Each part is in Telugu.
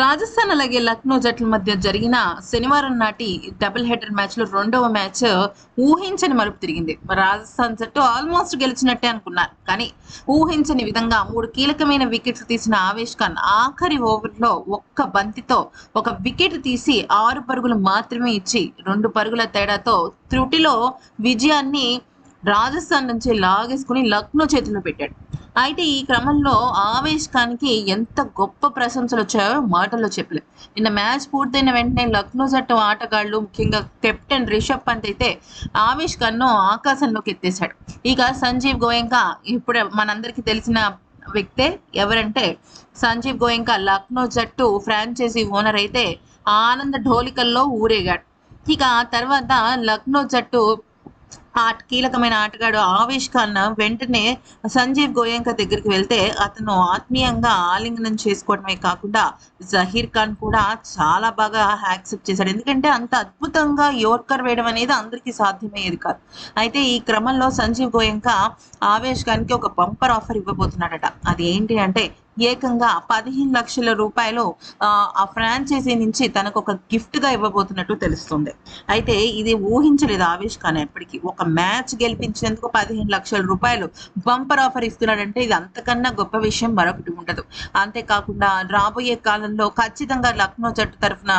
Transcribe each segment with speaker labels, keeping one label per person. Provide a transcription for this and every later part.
Speaker 1: రాజస్థాన్ అలాగే లక్నో జట్ల మధ్య జరిగిన శనివారం నాటి డబుల్ హెడర్ మ్యాచ్లో రెండవ మ్యాచ్ ఊహించని మలుపు తిరిగింది. రాజస్థాన్ జట్టు ఆల్మోస్ట్ గెలిచినట్టే అనుకున్నారు. కానీ ఊహించని విధంగా మూడు కీలకమైన వికెట్లు తీసిన ఆవేష్ ఖాన్ ఆఖరి ఓవర్లో ఒక్క బంతితో ఒక వికెట్ తీసి ఆరు పరుగులు మాత్రమే ఇచ్చి రెండు పరుగుల తేడాతో త్రుటిలో విజయాన్ని రాజస్థాన్ నుంచి లాగేసుకుని లక్నో చేతిలో పెట్టాడు. అయితే ఈ క్రమంలో ఆవేష్ ఖాన్కి ఎంత గొప్ప ప్రశంసలు వచ్చాయో మాటల్లో చెప్పలేదు నిన్న మ్యాచ్ పూర్తయిన వెంటనే లక్నో జట్టు ఆటగాళ్ళు ముఖ్యంగా కెప్టెన్ రిషబ్ పంత్ అయితే ఆవేష్ ఖాన్ను ఆకాశంలోకి ఎత్తేశాడు. ఇక సంజీవ్ గోయంకా ఇప్పుడు మనందరికీ తెలిసిన వ్యక్తే ఎవరంటే సంజీవ్ గోయంకా లక్నో జట్టు ఫ్రాంచైజీ ఓనర్ అయితే ఆనంద ఢోలికల్లో ఊరేగాడు. ఇక ఆ తర్వాత లక్నో జట్టు ఆ కీలకమైన ఆటగాడు ఆవేష్ ఖాన్ వెంటనే సంజీవ్ గోయంక దగ్గరికి వెళ్తే అతను ఆత్మీయంగా ఆలింగనం చేసుకోవడమే కాకుండా జహీర్ ఖాన్ కూడా చాలా బాగా యాక్సెప్ట్ చేశాడు. ఎందుకంటే అంత అద్భుతంగా యోర్కర్ వేయడం అనేది అందరికీ సాధ్యమయ్యేది కాదు. అయితే ఈ క్రమంలో సంజీవ్ గోయంక ఆవేష్ ఖాన్కి ఒక బంపర్ ఆఫర్ ఇవ్వబోతున్నాడట. అది ఏంటి అంటే ఏకంగా పదిహేను లక్షల రూపాయలు ఆ, ఫ్రాంచైజీ నుంచి తనకు ఒక గిఫ్ట్గా ఇవ్వబోతున్నట్టు తెలుస్తుంది. అయితే ఇది ఊహించలేదు ఆవేష్ ఖాన్ ఎప్పటికీ. ఒక మ్యాచ్ గెలిపించినందుకు పదిహేను లక్షల రూపాయలు బంపర్ ఆఫర్ ఇస్తున్నాడంటే ఇది అంతకన్నా గొప్ప విషయం మరొకటి ఉండదు. అంతేకాకుండా రాబోయే కాలంలో ఖచ్చితంగా లక్నో జట్టు తరఫున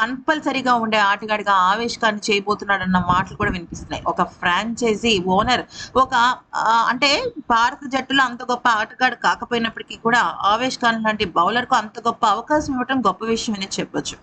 Speaker 1: కంపల్సరీగా ఉండే ఆటగాడిగా ఆవేష్ ఖాన్ చేయబోతున్నాడన్న మాటలు కూడా వినిపిస్తున్నాయి. ఒక ఫ్రాంచైజీ ఓనర్ ఒక అంటే భారత జట్టులో అంత గొప్ప ఆటగాడు కాకపోయినప్పటికీ కూడా ఆవేష్ ఖాన్ లాంటి బౌలర్కు అంత గొప్ప అవకాశం ఇవ్వడం గొప్ప విషయం అని చెప్పొచ్చు.